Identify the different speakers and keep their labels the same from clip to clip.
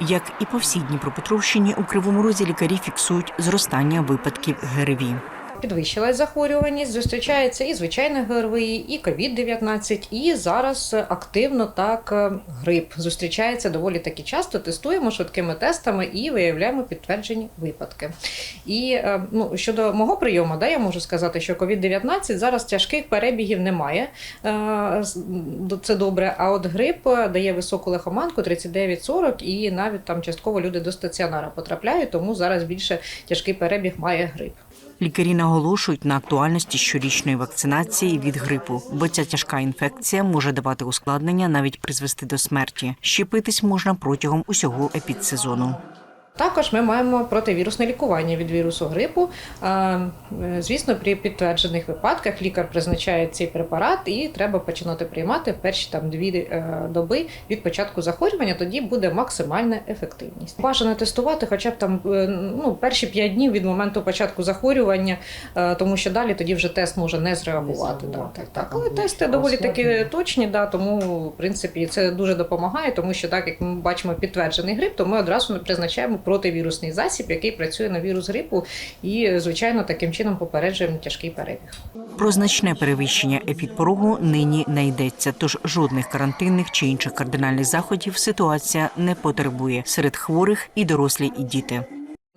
Speaker 1: Як і по всій Дніпропетровщині, у Кривому Розі лікарі фіксують зростання випадків ГРВІ.
Speaker 2: Підвищилась захворюваність, зустрічається і звичайне ГРВІ, і COVID-19, і зараз активно так е, грип зустрічається доволі таки часто. Тестуємо швидкими тестами і виявляємо підтверджені випадки. І е, ну, щодо мого прийому, да, я можу сказати, що COVID-19 зараз тяжких перебігів немає. Е, Це добре. А от грип дає високу лихоманку 39-40, і навіть там частково люди до стаціонара потрапляють, тому зараз більше тяжкий перебіг має грип.
Speaker 1: Лікарі наголошують на актуальності щорічної вакцинації від грипу, бо ця тяжка інфекція може давати ускладнення, навіть призвести до смерті. Щепитись можна протягом усього епідсезону.
Speaker 2: Також ми маємо противірусне лікування від вірусу грипу. Е, Звісно, при підтверджених випадках лікар призначає цей препарат і треба починати приймати перші там дві е, доби від початку захворювання. Тоді буде максимальна ефективність. Бажано тестувати, хоча б там е, ну перші 5 днів від моменту початку захворювання, тому що далі тоді вже тест може не зреагувати. Да, так, так. Але тести доволі таки точні, да, тому в принципі це дуже допомагає, тому що так як ми бачимо підтверджений грип, то ми одразу призначаємо противірусний засіб, який працює на вірус грипу, і звичайно таким чином попереджуємо тяжкий перебіг.
Speaker 1: Про значне перевищення епідпорогу нині не йдеться, тож жодних карантинних чи інших кардинальних заходів ситуація не потребує серед хворих і дорослі, і діти.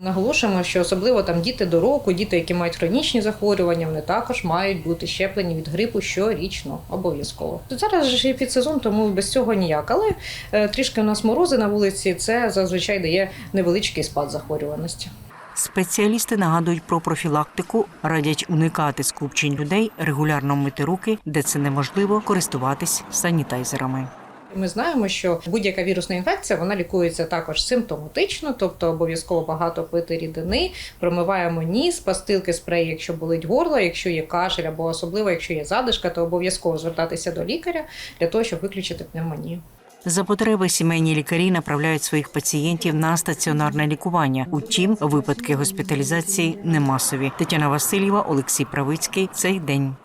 Speaker 2: Наголошуємо, що особливо там діти до року, діти, які мають хронічні захворювання, вони також мають бути щеплені від грипу щорічно, обов'язково. Зараз ж є підсезон, тому без цього ніяк. Але е, трішки у нас морози на вулиці, це зазвичай дає невеличкий спад захворюваності.
Speaker 1: Спеціалісти нагадують про профілактику, радять уникати скупчень людей, регулярно мити руки, де це неможливо, користуватись санітайзерами.
Speaker 2: Ми знаємо, що будь-яка вірусна інфекція вона лікується також симптоматично, тобто обов'язково багато пити рідини, промиваємо ніс, пастилки, спреї, якщо болить горло, якщо є кашель або особливо, якщо є задишка, то обов'язково звертатися до лікаря для того, щоб виключити пневмонію.
Speaker 1: За потреби сімейні лікарі направляють своїх пацієнтів на стаціонарне лікування. Утім, випадки госпіталізації не масові. Тетяна Васильєва, Олексій Правицький. Цей день.